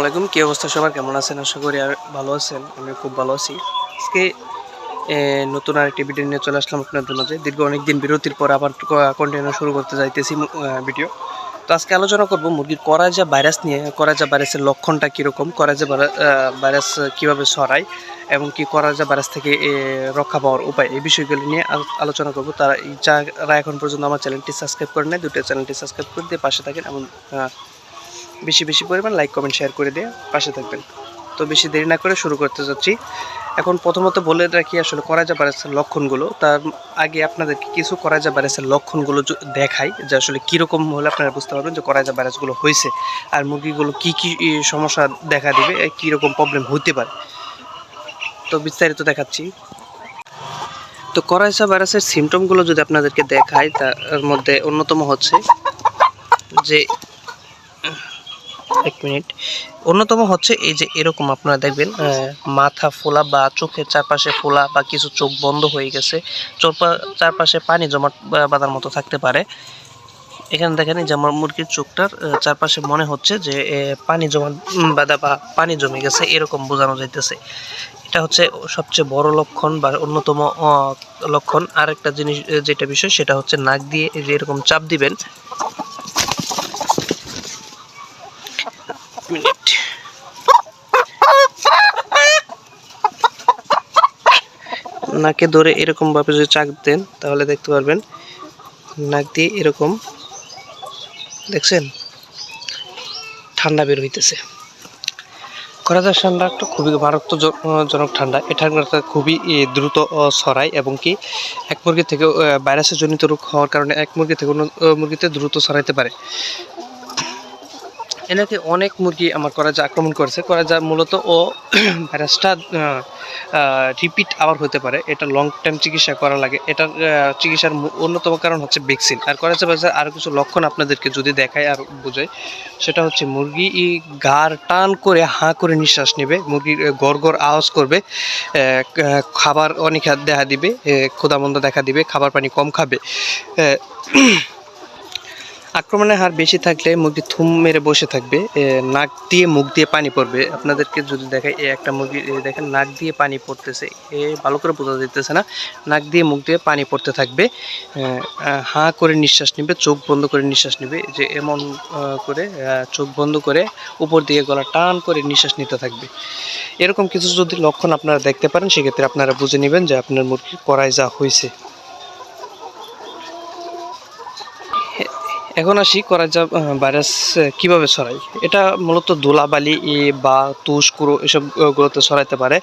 আলাইকুম, কি অবস্থা সবার? কেমন আছেন? আশা করি ভালো আছেন। আমি খুব ভালো আছি। আজকে নতুন আরেকটি ভিডিও নিয়ে চলে আসলাম আপনাদের মাঝে দীর্ঘ অনেক দিন বিরতির পর আবার কন্টিনিউ শুরু করতে যাইতেছি ভিডিও তো আজকে আলোচনা করব মুরগির করাজা ভাইরাস নিয়ে। করাজা ভাইরাসের লক্ষণটা কীরকম? করাজা ভাইরাস কীভাবে ছড়ায়? এবং কি করাজা ভাইরাস থেকে রক্ষা পাওয়ার উপায়? এই বিষয়গুলি নিয়ে আলোচনা করব। তারা, যারা এখন পর্যন্ত আমার চ্যানেলটি সাবস্ক্রাইব করে নেয় দুটো চ্যানেলটি সাবস্ক্রাইব করে দিয়ে পাশে থাকেন এবং বেশি বেশি পরিমাণ লাইক কমেন্ট শেয়ার করে দিয়ে পাশে থাকবেন। তো বেশি দেরি না করে শুরু করতে যাচ্ছি। এখন প্রথমত বলে রাখি, আসলে করাজা ভাইরাসের লক্ষণগুলো। তার আগে আপনাদেরকে কিছু করাজা ভাইরাসের লক্ষণগুলো দেখাই, যে আসলে কীরকম হলে আপনারা বুঝতে পারবেন যে করাজা ভাইরাসগুলো হয়েছে আর মুরগিগুলো কি কি সমস্যা দেখা দিবে কীরকম প্রবলেম হতে পারে। তো বিস্তারিত দেখাচ্ছি। তো করাজা ভাইরাসের সিমটমগুলো যদি আপনাদেরকে দেখাই, তার মধ্যে অন্যতম হচ্ছে যে এক মিনিট। অন্যতম হচ্ছে এই যে এরকম আপনারা দেখবেন মাথা ফোলা বা চোখের চারপাশে ফোলা বা কিছু চোখ বন্ধ হয়ে গেছে চারপাশে পানি জমা বাঁধার মতো থাকতে পারে। এখানে দেখেন যে আমার মুরগির চোখটার চারপাশে মনে হচ্ছে যে পানি জমা বাঁধা বা পানি জমে গেছে, এরকম বোঝানো যাইতেছে। এটা হচ্ছে সবচেয়ে বড় লক্ষণ বা অন্যতম লক্ষণ। আরেকটা জিনিস যেটা বিষয়, সেটা হচ্ছে নাক দিয়ে এরকম চাপ দিবেন মিনিট নাকে ধরে এরকম ভাবে যদি চাক দেন, তাহলে দেখতে পারবেন নাক দিয়ে এরকম, দেখছেন? ঠান্ডা বের হইতেছে। করাজার ঠান্ডা একটা খুবই মারাত্মকজনক ঠান্ডা। এটা ঠান্ডাটা খুবই দ্রুত ছড়ায় এবং কি এক মুরগি থেকে ভাইরাসের জনিত রোগ হওয়ার কারণে এক মুরগি থেকে অন্য মুরগিতে দ্রুত ছড়াইতে পারে। এনাকে অনেক মুরগি আমার করা যা আক্রমণ করেছে, করা যা মূলত ও ভাইরাসটা রিপিট আবার হতে পারে। এটা লং টাইম চিকিৎসা করা লাগে। এটার চিকিৎসার অন্যতম কারণ হচ্ছে ভ্যাকসিন আর করা যাবে আরও কিছু লক্ষণ আপনাদেরকে যদি দেখায় আর বোঝায় সেটা হচ্ছে মুরগি গার টান করে হাঁ করে নিঃশ্বাস নেবে, মুরগির গড় গড় আওয়াজ করবে খাবার অনেক দেখা দিবে ক্ষুদামন্দ দেখা দিবে, খাবার পানি কম খাবে আক্রমণের হার বেশি থাকলে মুরগি থুম মেরে বসে থাকবে নাক দিয়ে মুখ দিয়ে পানি পড়বে। আপনাদেরকে যদি দেখাই এই একটা মুরগি দেখেন নাক দিয়ে পানি পড়তেছে। এ ভালো করে বোঝা যেতেছে না। নাক দিয়ে মুখ দিয়ে পানি পড়তে থাকবে। এ, হাঁ করে নিঃশ্বাস নেবে চোখ বন্ধ করে নিঃশ্বাস নেবে। যে এমন করে চোখ বন্ধ করে উপর দিয়ে গলা টান করে নিঃশ্বাস নিতে থাকবে। এরকম কিছু যদি লক্ষণ আপনারা দেখতে পারেন সেক্ষেত্রে আপনারা বুঝে নেবেন যে আপনার মুরগি করাই যা হয়েছে এখন আসি করা যা ভাইরাস কীভাবে ছড়ায়? এটা মূলত ধুলাবালি বা তুষ, কুড়ো এসব গুলোতে ছড়াইতে পারে।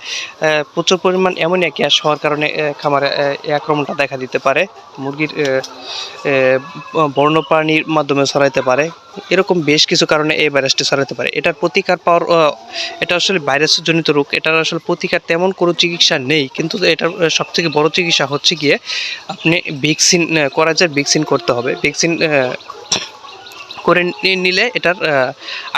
প্রচুর পরিমাণ অ্যামোনিয়া গ্যাস হওয়ার কারণে খামারে এই আক্রমণটা দেখা দিতে পারে। মুরগির বর্ণপ্রাণীর মাধ্যমে ছড়াইতে পারে। এরকম বেশ কিছু কারণে এই ভাইরাসটি ছড়াইতে পারে। এটার প্রতিকার পাওয়ার এটা আসলে ভাইরাসের জনিত রোগ। এটার আসলে প্রতিকার তেমন কোনো চিকিৎসা নেই, কিন্তু এটার সবথেকে বড় চিকিৎসা হচ্ছে গিয়ে আপনি ভ্যাকসিন করা যায় ভ্যাকসিন করতে হবে। ভ্যাকসিন করে নিলে এটার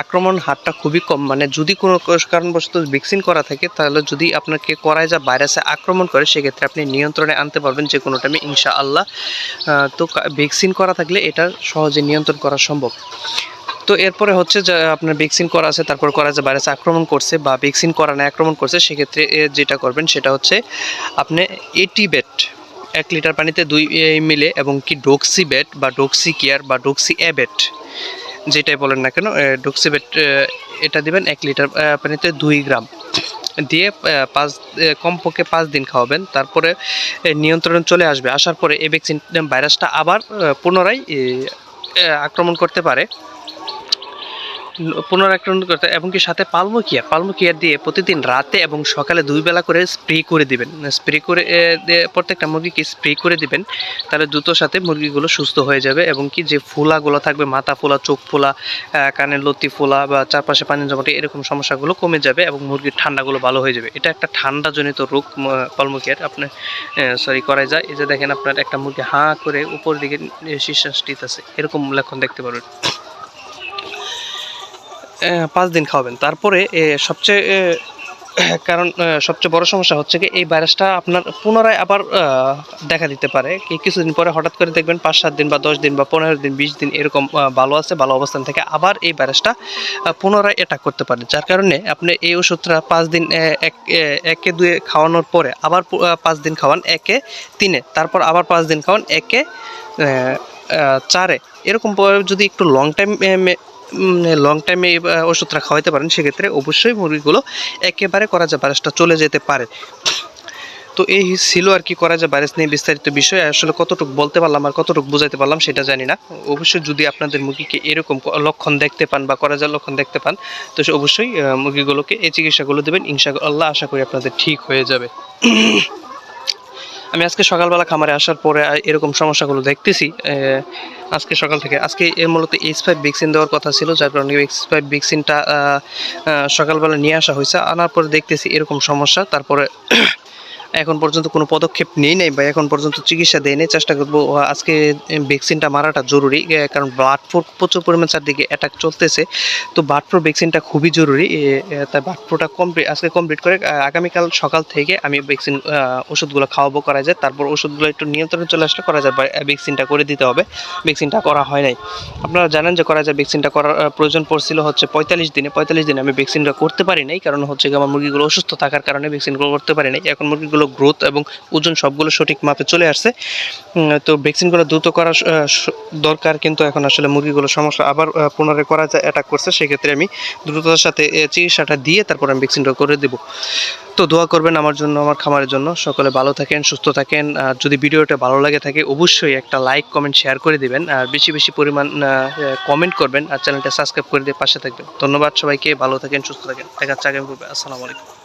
আক্রমণ হারটা খুবই কম। মানে যদি কোনো কারণবশত ভ্যাকসিন করা থাকে, তাহলে যদি আপনাকে করায় যা ভাইরাসে আক্রমণ করে, সেক্ষেত্রে আপনি নিয়ন্ত্রণে আনতে পারবেন যে কোনো টাইমে ইনশা আল্লাহ তো ভ্যাকসিন করা থাকলে এটা সহজে নিয়ন্ত্রণ করা সম্ভব। তো এরপরে হচ্ছে যে, আপনার ভ্যাকসিন করা আছে, তারপর করা যে ভাইরাস আক্রমণ করছে বা ভ্যাকসিন করা না আক্রমণ করছে, সেক্ষেত্রে যেটা করবেন, সেটা হচ্ছে আপনি এটি বেট এক লিটার পানিতে দুই মিলে এবং কি ডোক্সি বেট বা ডোক্সি কেয়ার বা ডোক্সি অ্যাবেট যেটাই বলেন না কেন ডোক্সি বেট এটা দিবেন এক লিটার পানিতে দুই গ্রাম। দিয়ে পাঁচ কমপক্ষে পাঁচ দিন খাওয়াবেন। তারপরে নিয়ন্ত্রণ চলে আসবে। আসার পরে এই ভ্যাকসিন ভাইরাসটা আবার পুনরায় আক্রমণ করতে পারে। পুনরাক্রমণ করতে এবং কি সাথে পালমো কেয়ার পালমো কেয়ার দিয়ে প্রতিদিন রাতে এবং সকালে দুই বেলা করে স্প্রে করে দিবেন। স্প্রে করে প্রত্যেকটা মুরগিকে স্প্রে করে দিবেন। তাহলে দ্রুত সাথে মুরগিগুলো সুস্থ হয়ে যাবে এবং কি যে ফোলাগুলো থাকবে, মাথা ফোলা, চোখ ফোলা কানের লতি ফোলা বা চারপাশে পানি জমাটি এরকম সমস্যাগুলো কমে যাবে এবং মুরগির ঠান্ডাগুলো ভালো হয়ে যাবে। এটা একটা ঠান্ডাজনিত রোগ পালমো কেয়ার আপনি সরি করা যায়। এই যে দেখেন আপনার একটা মুরগি হাঁ করে উপর দিকে শীর্ষাস আছে এরকম লক্ষণ দেখতে পারবেন। পাঁচ দিন খাওয়াবেন। তারপরে সবচেয়ে কারণ সবচেয়ে বড় সমস্যা হচ্ছে কি, এই ভাইরাসটা আপনার পুনরায় আবার দেখা দিতে পারে। কিছুদিন পরে হঠাৎ করে দেখবেন পাঁচ, সাত দিন বা দশ দিন বা পনেরো দিন, বিশ দিন এরকম ভালো আছে, ভালো অবস্থান থেকে আবার এই ভাইরাসটা পুনরায় অ্যাটাক করতে পারে। যার কারণে আপনি এই ওষুধটা পাঁচ দিন এক একে দুয়ে খাওয়ানোর পরে আবার পাঁচ দিন খাওয়ান, একে তিনে, তারপর আবার পাঁচ দিন খাওয়ান, একে চারে। এরকম যদি একটু লং টাইম লং টাইমে আহ, ওষুধটা খাওয়াইতে পারেন সেক্ষেত্রে অবশ্যই মুরগিগুলো একেবারে করা যায় ভাইরাসটা চলে যেতে পারে। তো এই ছিল আর কি করা যায় ভাইরাস নিয়ে বিস্তারিত বিষয় আসলে কতটুকু বলতে পারলাম আর কতটুকু বুঝাইতে পারলাম সেটা জানি না। অবশ্যই যদি আপনাদের মুরগিকে এরকম লক্ষণ দেখতে পান বা করা যায় লক্ষণ দেখতে পান তো অবশ্যই মুরগিগুলোকে এই চিকিৎসাগুলো দেবেন। ইনশাআল্লাহ আশা করি আপনাদের ঠিক হয়ে যাবে। আমি আজকে সকালবেলা খামারে আসার পরে এরকম সমস্যাগুলো দেখতেছি। আজকে সকাল থেকে, আজকে এর মূলত এইচ ফাইভ ভ্যাকসিন দেওয়ার কথা ছিল, যার কারণে এইচ ফাইভ ভ্যাকসিনটা সকালবেলা নিয়ে আসা হয়েছে। আনার পরে দেখতেছি এরকম সমস্যা, তারপরে এখন পর্যন্ত কোনো পদক্ষেপ নেই নাই বা এখন পর্যন্ত চিকিৎসা দেয় নেই। চেষ্টা করব আজকে ভ্যাকসিনটা মারাটা জরুরি কারণ ব্লাড ফ্লু প্রচুর পরিমাণ চারদিকে অ্যাটাক চলতেছে। তো বার্ড ফ্লু ভ্যাকসিনটা খুবই জরুরি তাই বার্ড ফ্লুটা কমপ্লিট আজকে কমপ্লিট করে আগামীকাল সকাল থেকে আমি ভ্যাকসিন ওষুধগুলো খাওয়াবো করা যায়। তারপর ওষুধগুলো একটু নিয়ন্ত্রণে চলে আসলে করা যায় ভ্যাকসিনটা করে দিতে হবে। ভ্যাকসিনটা করা হয় নাই। আপনারা জানেন যে করা যায় ভ্যাকসিনটা করার প্রয়োজন পড়ছিল হচ্ছে পঁয়তাল্লিশ দিনে। পঁয়তাল্লিশ দিনে আমি ভ্যাকসিনটা করতে পারি নাই, কারণ হচ্ছে আমার মুরগিগুলো অসুস্থ থাকার কারণে ভ্যাকসিনগুলো করতে পারি নাই। এখন মুরগিগুলো গ্রোথ এবং ওজন সবগুলো সঠিক মাপে চলে আসছে। তো ভ্যাকসিনগুলো দ্রুত করা দরকার কিন্তু এখন আসলে মুরগিগুলো সমস্যা আবার পুনরায় করা যায় অ্যাটাক করছে, সেক্ষেত্রে আমি দ্রুততার সাথে চিকিৎসাটা দিয়ে তারপর আমি ভ্যাকসিনটা করে দেবো। তো দোয়া করবেন আমার জন্য, আমার খামারের জন্য। সকলে ভালো থাকেন, সুস্থ থাকেন। আর যদি ভিডিওটা ভালো লাগে থাকে, অবশ্যই একটা লাইক কমেন্ট শেয়ার করে দিবেন। আর বেশি বেশি পরিমাণ কমেন্ট করবেন। আর চ্যানেলটা সাবস্ক্রাইব করে দিয়ে পাশে থাকবেন। ধন্যবাদ সবাইকে, ভালো থাকেন, সুস্থ থাকেন। দেখা হচ্ছে আগামী পর্বে। আসসালামু আলাইকুম।